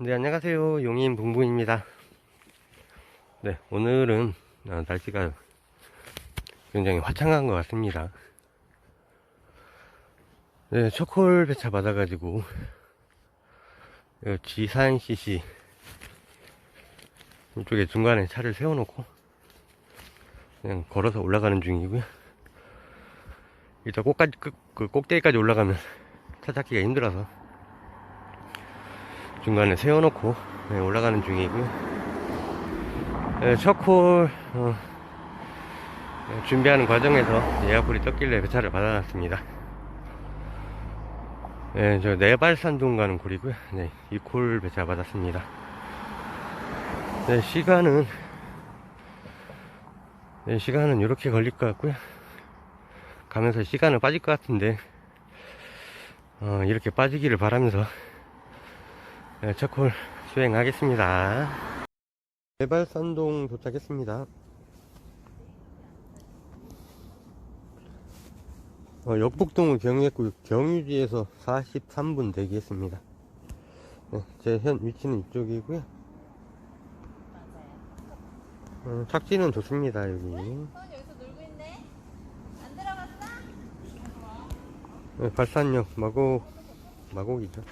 네, 안녕하세요. 용인 붕붕입니다. 네, 오늘은 아, 날씨가 굉장히 화창한 것 같습니다. 네, 초콜 배차 받아가지고, G4 CC 이쪽에 중간에 차를 세워놓고, 그냥 걸어서 올라가는 중이고요. 일단 꼭까지, 그, 그 꼭대기까지 올라가면 차 찾기가 힘들어서, 중간에 세워놓고 네, 올라가는 중이고요. 네, 첫콜 어, 네, 준비하는 과정에서 에어풀이 떴길래 배차를 받아놨습니다. 네, 저 내발산동 가는 콜이고요. 네, 이 콜 배차 받았습니다. 네, 시간은 네, 시간은 이렇게 걸릴 것 같고요. 가면서 시간은 빠질 것 같은데 어, 이렇게 빠지기를 바라면서 네, 첫콜 수행하겠습니다. 개발산동 도착했습니다. 어, 역북동을 경유했고 경유지에서 43분 대기했습니다. 네, 제 현 위치는 이쪽이고요. 어, 착지는 좋습니다 여기. 어, 여기서 놀고 있네. 안 들어갔어? 네, 발산역 마곡 마곡이죠.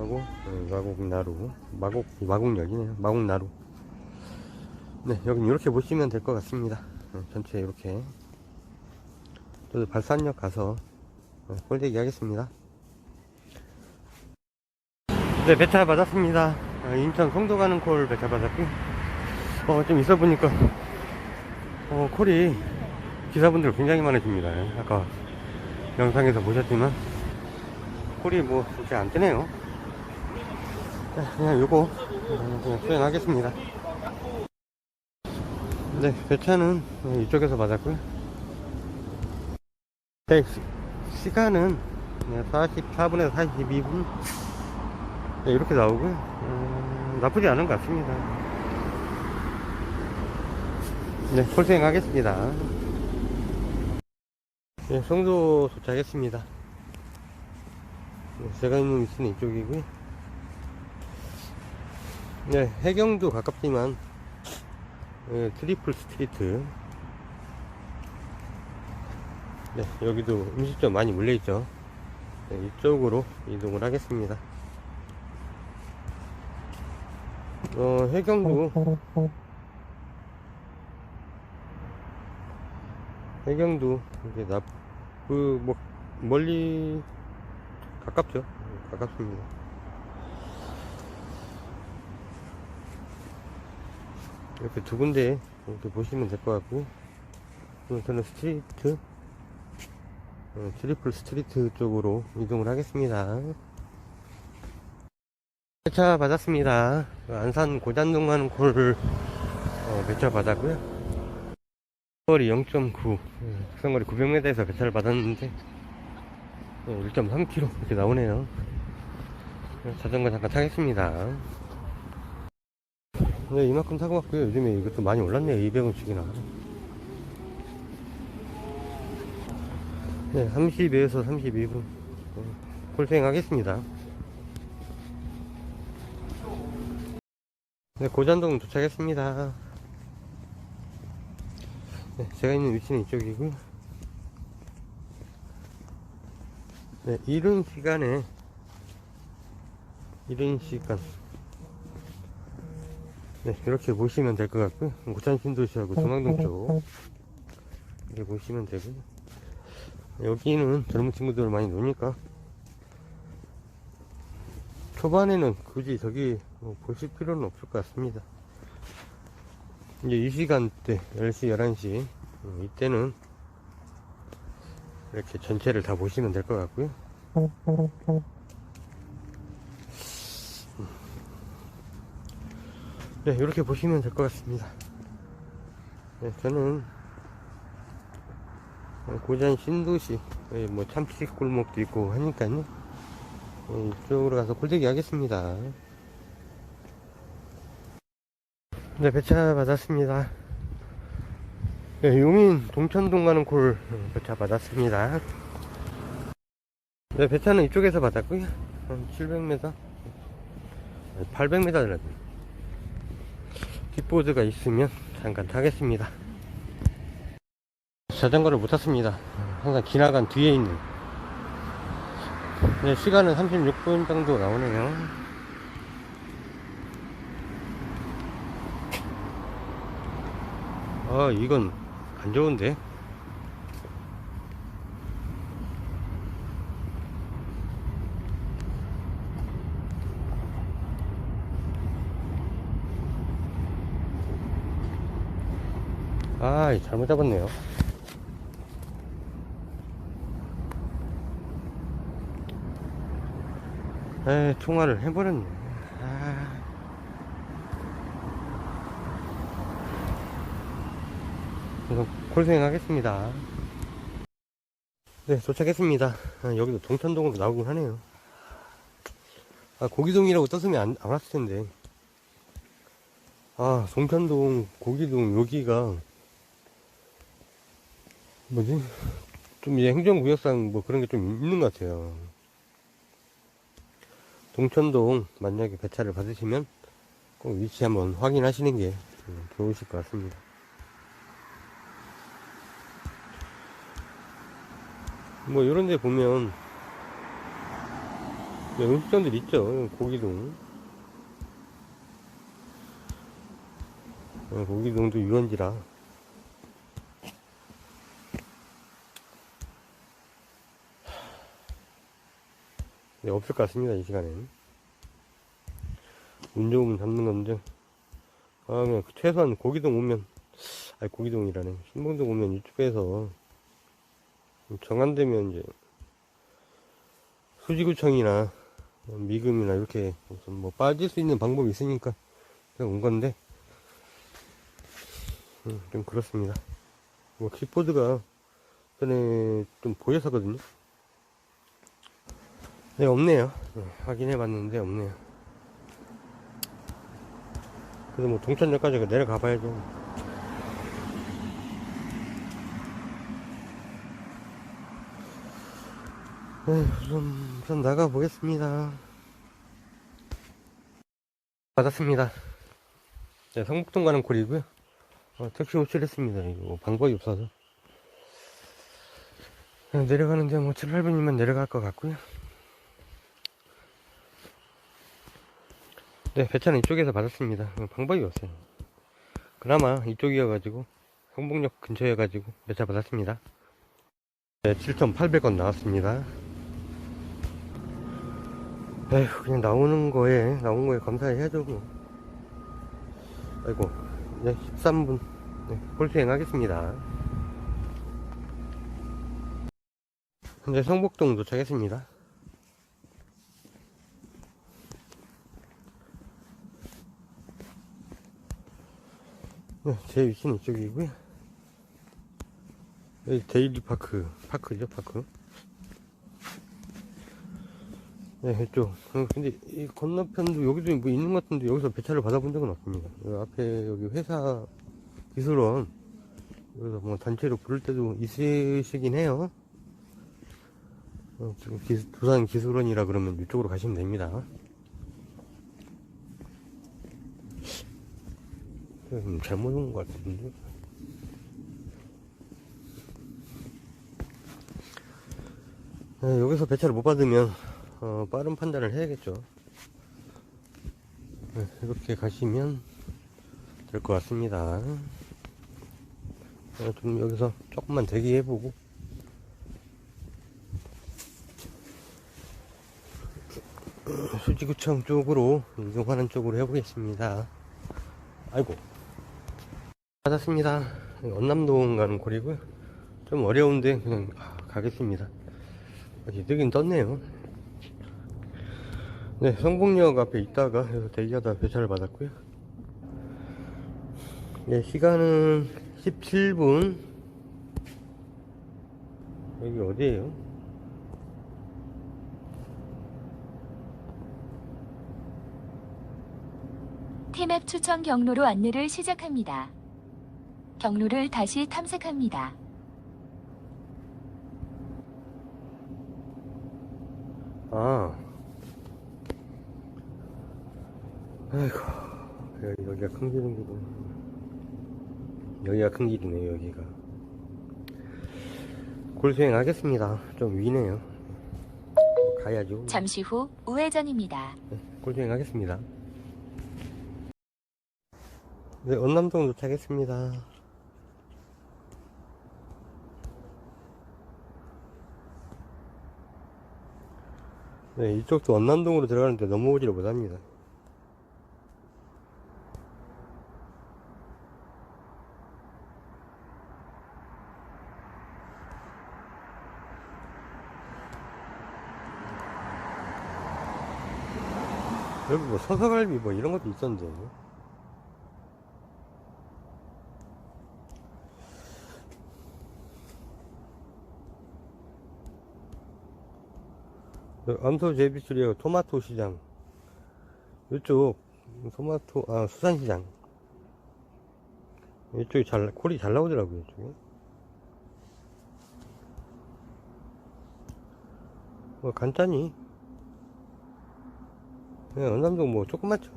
마곡 네, 마곡 나루 마곡 마곡역이네요. 마곡 나루. 네 여기 이렇게 보시면 될 것 같습니다. 네, 전체 이렇게. 저도 발산역 가서 네, 꼴대기 하겠습니다. 네 배차 받았습니다. 아, 인천 송도 가는 콜 배차 받았고 어, 좀 있어 보니까 어, 콜이 기사분들 굉장히 많으십니다. 아까 영상에서 보셨지만 콜이 뭐 그렇게 안 뜨네요 자, 그냥 요거 어, 수행하겠습니다. 네 배차는 이쪽에서 받았고요. 네, 시- 시간은 44분에서 42분. 네, 이렇게 나오고요. 음, 나쁘지 않은 것 같습니다. 네 콜 수행하겠습니다. 네, 송도 도착했습니다. 네, 제가 있는 위치는 이쪽이고요. 네, 해경도 가깝지만 네, 트리플 스트리트. 네, 여기도 음식점 많이 물려있죠. 네, 이쪽으로 이동을 하겠습니다. 어, 해경도 해경도 이게 나, 그, 뭐, 멀리, 가깝죠. 가깝습니다. 이렇게 두 군데, 이렇게 보시면 될 것 같고, 저는 스트리트, 어, 트리플 스트리트 쪽으로 이동을 하겠습니다. 배차 받았습니다. 안산 가는 콜을, 어, 배차 받았고요. 거리 0.9 특성거리 900m에서 배차를 받았는데 1.3km 이렇게 나오네요 자전거 잠깐 타겠습니다 네 이만큼 타고 왔고요. 요즘에 이것도 많이 올랐네요. 200원씩이나. 네 30에서 32분. 콜수행 하겠습니다. 네 고잔동 도착했습니다. 네, 제가 있는 위치는 이쪽이고요. 네, 이른 시간에 이른 시간 네, 이렇게 보시면 될 것 같고요. 고창 신도시하고 중앙동 쪽 이렇게 보시면 되고요. 여기는 젊은 친구들 많이 노니까 초반에는 굳이 저기 뭐 보실 필요는 없을 것 같습니다. 이제 이 시간대 10시 11시 어, 이때는 이렇게 전체를 다 보시면 될 것 같고요 네 이렇게 보시면 될 것 같습니다 네, 저는 고잔 신도시 예, 뭐 참치 골목도 있고 하니까요 예, 이쪽으로 가서 콜대기 하겠습니다 네, 배차 받았습니다. 네, 용인 동천동 가는 콜 어, 배차 받았습니다. 네, 배차는 이쪽에서 받았고요. 한 700m. 800m라도 킥보드가 있으면 잠깐 타겠습니다. 자전거를 못 탔습니다. 항상 지나간 뒤에 있는. 네, 시간은 36분 정도 나오네요. 아 이건 안 좋은데 아 잘못 잡았네요. 에 통화를 해버렸네. 아. 그래서 콜생 하겠습니다. 네 도착했습니다. 아, 여기도 동천동으로 나오긴 하네요. 아 고기동이라고 떴으면 안, 안 왔을 텐데. 아 동천동 고기동 여기가 뭐지? 좀 이제 행정구역상 뭐 그런 게 좀 있는 것 같아요. 동천동 만약에 배차를 받으시면 꼭 위치 한번 확인하시는 게 음, 좋으실 것 같습니다. 뭐 이런 데 보면 네, 음식점들 있죠 고기동. 네, 고기동도 유원지라 없을 것 같습니다 이 시간엔. 운 좋으면 잡는 건데 아 그냥 최소한 고기동 오면 아니 고기동이라네. 신봉동 오면 유튜브에서 정안되면 이제 수지구청이나 미금이나 이렇게 무슨 뭐 빠질 수 있는 방법이 있으니까 그냥 온 건데. 음, 좀 그렇습니다. 뭐 킥보드가 전에 좀 보였었거든요 네 없네요 네, 확인해 봤는데 없네요 그래도 뭐 동천역까지 내려가 봐야죠 네, 우선, 우선 나가 보겠습니다. 받았습니다. 네, 성북동 가는 콜이고요. 어, 택시 호출했습니다. 이거 뭐 방법이 없어서. 그냥 내려가는데 뭐 7, 8분이면 내려갈 것 같고요. 네, 배차는 이쪽에서 받았습니다. 어, 방법이 없어요. 그나마 이쪽이어가지고, 성북역 근처여가지고 배차 받았습니다. 네, 7,800원 나왔습니다. 에휴, 그냥 나오는 거에, 나온 거에 감사해야죠, 뭐. 아이고, 네, 13분. 네, 홀수행 하겠습니다. 현재 성북동 도착했습니다. 제 위치는 이쪽이고요. 여기 데일리 파크, 파크죠, 파크. 네, 이쪽. 어, 근데 이 건너편도 여기도 뭐 있는 것 같은데 여기서 배차를 받아본 적은 없습니다. 여기 앞에 여기 회사 기술원 여기서 뭐 단체로 부를 때도 있으시긴 해요. 어, 지금 기, 두산 기술원이라 그러면 이쪽으로 가시면 됩니다. 잘못 온 것 같은데. 네, 여기서 배차를 못 받으면 어, 빠른 판단을 해야겠죠. 네, 이렇게 가시면 될 것 같습니다. 어, 좀 여기서 조금만 대기해보고 어, 수지구청 쪽으로 이동하는 쪽으로 해보겠습니다. 아이고 받았습니다. 언남동 가는 거리고요. 좀 어려운데 그냥 아, 가겠습니다. 뜨긴 떴네요. 네, 성북역 앞에 있다가 대기하다 배차를 받았고요. 네, 시간은 17분. 여기 어디에요? 티맵 추천 경로로 안내를 시작합니다. 경로를 다시 탐색합니다. 아. 아이고, 여기, 여기가 큰 길인구나. 여기가 큰 길이네요, 여기가. 골수행 하겠습니다. 좀 위네요. 가야죠. 잠시 후 우회전입니다. 네, 골수행 하겠습니다. 네, 언남동 도착했습니다. 네, 이쪽도 언남동으로 들어가는데 넘어오지를 못합니다. 여기 뭐 서서갈비 뭐 이런 것도 있던데. 암소 제비줄이하고 토마토 시장. 이쪽 토마토 아 수산시장. 이쪽이 잘 콜이 잘 나오더라고요 이쪽에. 뭐 간단히 네, 언남동 뭐 조그맣죠.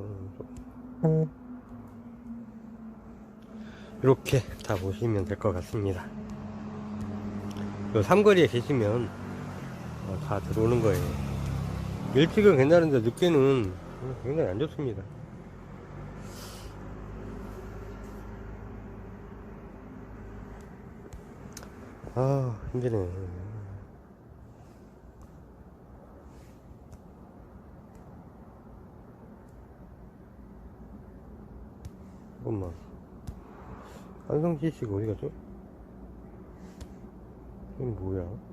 이렇게 다 보시면 될 것 같습니다. 요 삼거리에 계시면 어, 다 들어오는 거예요. 일찍은 괜찮은데 늦게는 굉장히 안 좋습니다. 아 힘드네. 잠깐만. 한성지 씨가 어디 갔죠? 이건 뭐야?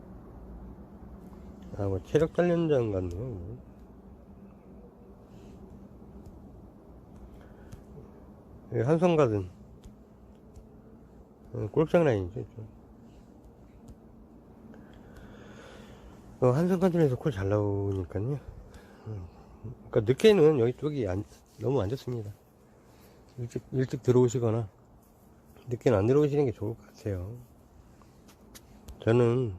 아, 뭐, 체력 단련장 같네요. 뭐. 여기 한성가든. 어, 골프장 라인이죠. 어, 한성가든에서 콜 잘 나오니까요. 음, 그러니까 늦게는 여기 쪽이 안, 너무 안 좋습니다. 일찍, 일찍 들어오시거나, 늦게는 안 들어오시는 게 좋을 것 같아요. 저는,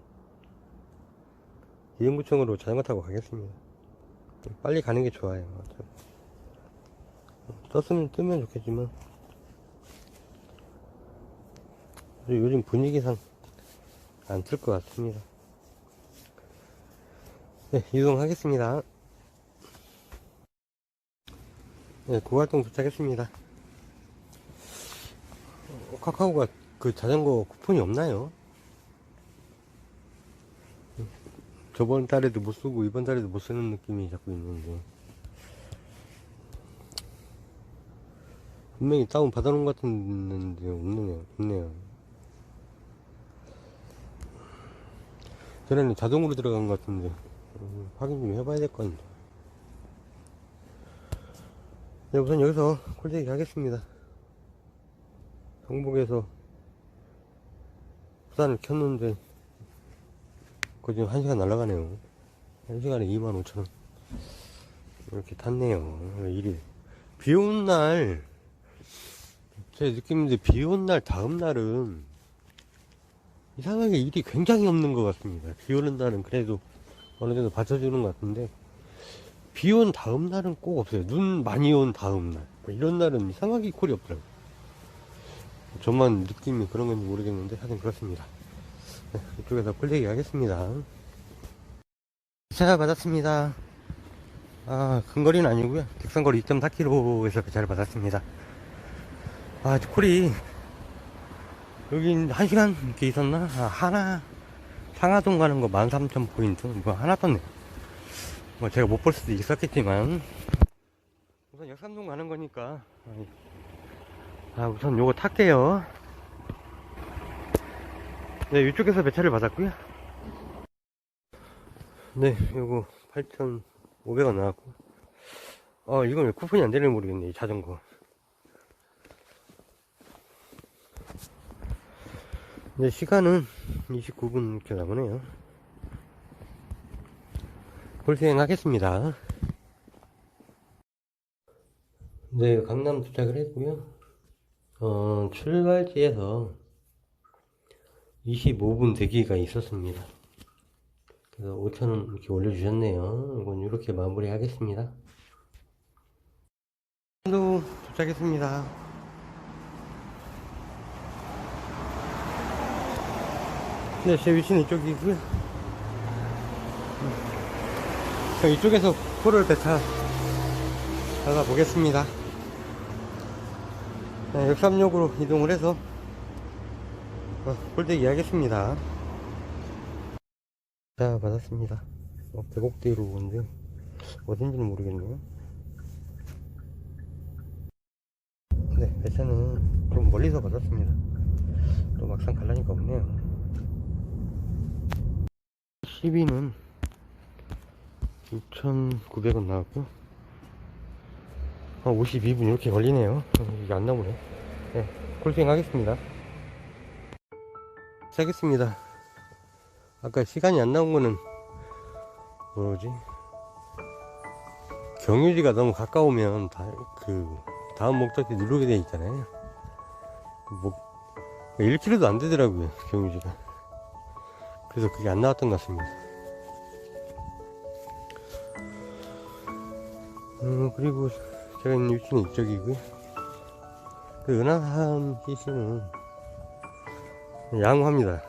이영구청으로 자전거 타고 가겠습니다. 빨리 가는 게 좋아요. 떴으면 뜨면 좋겠지만, 요즘 분위기상 안틀것 같습니다. 네, 이동하겠습니다. 네, 고활동 도착했습니다. 어, 카카오가 그 자전거 쿠폰이 없나요? 저번 달에도 못 쓰고 이번 달에도 못 쓰는 느낌이 자꾸 있는데. 분명히 다운 받아놓은 것 같은데 없네요 없네요. 전에는 자동으로 들어간 것 같은데. 음, 확인 좀 해봐야 될 것 같은데 네, 우선 여기서 콜대기 하겠습니다. 성북에서 부산을 켰는데 그 지금 1시간 날라가네요. 1시간에 25,000원. 이렇게 탔네요. 일이. 비 오는 날, 제 느낌인데 비 오는 날 다음 날은 이상하게 일이 굉장히 없는 것 같습니다. 비 오는 날은 그래도 어느 정도 받쳐주는 것 같은데 비 온 다음 날은 꼭 없어요. 눈 많이 온 다음 날. 뭐 이런 날은 이상하게 콜이 없더라고요. 저만 느낌이 그런 건지 모르겠는데 하여튼 그렇습니다. 네, 이쪽에서 콜대기 하겠습니다. 자, 받았습니다. 아, 근거리는 아니고요. 객선거리 2.4km에서 배차를 받았습니다. 아, 콜이 여기 한 시간 이렇게 있었나? 아, 하나 상하동 가는 거 13,000포인트 뭐 하나 떴네. 뭐 제가 못 볼 수도 있었겠지만 우선 역삼동 가는 거니까 아, 우선 요거 탈게요. 네, 이쪽에서 배차를 받았고요. 네, 요거 8,500원 나왔고. 아, 이건 왜 쿠폰이 안 되는지 모르겠네, 이 자전거. 네, 시간은 29분 이렇게 나오네요. 홀수행 하겠습니다. 네, 강남 도착을 했고요. 어, 출발지에서 25분 대기가 있었습니다. 그래서 5,000원 이렇게 올려주셨네요. 이건 이렇게 마무리 하겠습니다. 도 도착했습니다. 네, 제 위치는 이쪽이고요. 자, 이쪽에서 코를 배차 나가 보겠습니다. 네, 역삼역으로 이동을 해서 어, 꼴대기 하겠습니다. 자, 받았습니다. 어, 배곡대로 오는데 어딘지는 모르겠네요. 네, 배차는 좀 멀리서 받았습니다. 또 막상 갈라니까 없네요. 12는 6,900원 나왔고, 한 52분 이렇게 걸리네요. 어, 이게 안 나오네. 네, 콜싱 하겠습니다. 시작했습니다. 아까 시간이 안 나온 거는 뭐지? 경유지가 너무 가까우면 다, 그, 다음 목적지 누르게 돼 있잖아요. 뭐, 1km도 안 되더라고요, 경유지가. 그래서 그게 안 나왔던 것 같습니다. 음, 그리고 제가 있는 위치는 이쪽이고요. 그 은하산 CC는 양호합니다.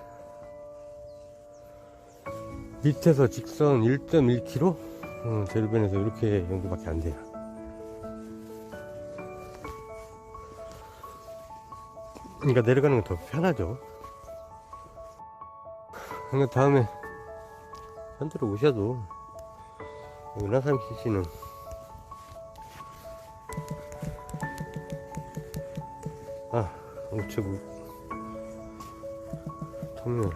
밑에서 직선 1.1km? 어, 제로변에서 이렇게 정도밖에 안 돼요. 그러니까 내려가는 건 더 편하죠. 그러니까 다음에 현대로 오셔도 은하산 CC는 아 우체국 터미널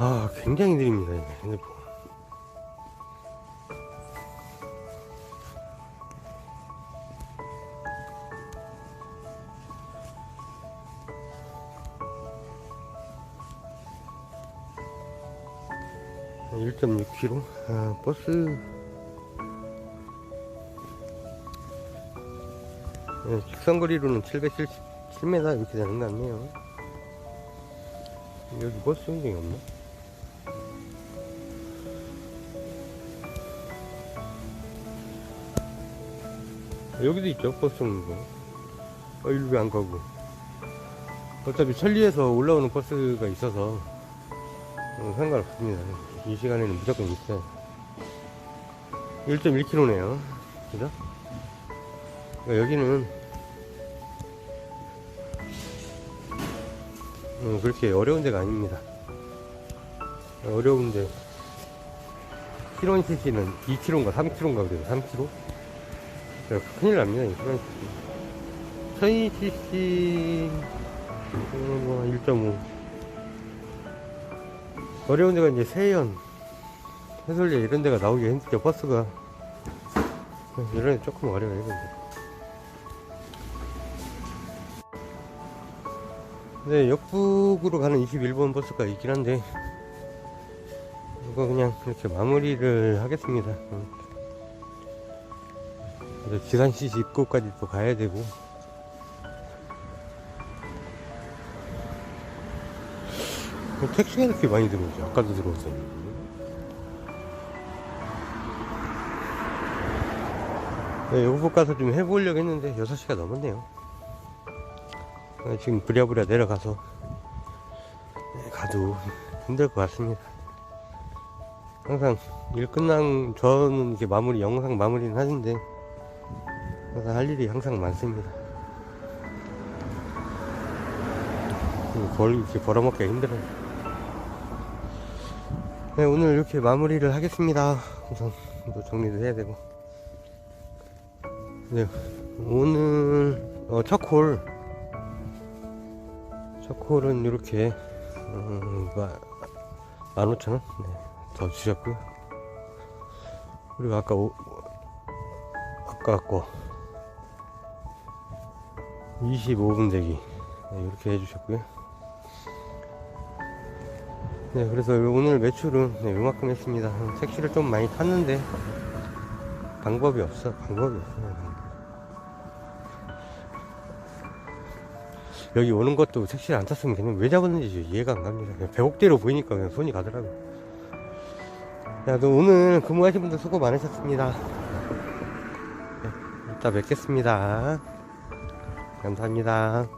아 굉장히 느립니다 핸드폰 1.6km 아, 버스. 네, 직선거리로는 777m 이렇게 되는 것 같네요. 여기 버스 운행이 없나? 여기도 있죠 버스 오는 거 어, 일로 왜 안 가고. 어차피 천리에서 올라오는 버스가 있어서. 어, 상관없습니다 이 시간에는 무조건 있어요 1.1km네요 그죠? 그러니까 여기는 어, 그렇게 어려운 데가 아닙니다 어려운데 키로인 CC는 2km인가 3km인가 그래요 3km? 큰일 납니다, 이 프랑스. 1000cc, 뭐, 1.5. 어려운 데가 이제 세연, 해설리 이런 데가 나오기 힘들죠, 버스가. 이런 데 조금 어려워요, 근데. 네, 역북으로 가는 21번 버스가 있긴 한데, 이거 그냥 이렇게 마무리를 하겠습니다. 지산시 입구까지 또 가야 되고 택시가 이렇게 많이 들어오죠 아까도 들어왔어요 네, 요거 가서 좀 해보려고 했는데 6시가 넘었네요 어, 지금 부랴부랴 내려가서 네, 가도 힘들 것 같습니다 항상 일 끝난 저는 이렇게 마무리 영상 마무리는 하는데 항상 할 일이 항상 많습니다. 음, 벌, 이렇게 벌어먹기가 힘들어요. 네, 오늘 이렇게 마무리를 하겠습니다. 우선 또 정리도 해야 되고. 네, 오늘, 어, 첫 콜. 첫 콜은 이렇게, 음, 15,000원? 네, 더 주셨고요. 그리고 아까, 오, 아까 거. 25분 대기 네, 이렇게 해주셨고요 네 그래서 오늘 매출은 네, 요만큼 했습니다 택시를 좀 많이 탔는데 방법이 없어 방법이 없어요 여기 오는 것도 택시를 안 탔으면 그냥 왜 잡았는지 이해가 안 갑니다. 그냥 배곡대로 보이니까 그냥 손이 가더라고요. 야, 너 오늘 근무하신 분들 수고 많으셨습니다. 네, 이따 뵙겠습니다. 감사합니다.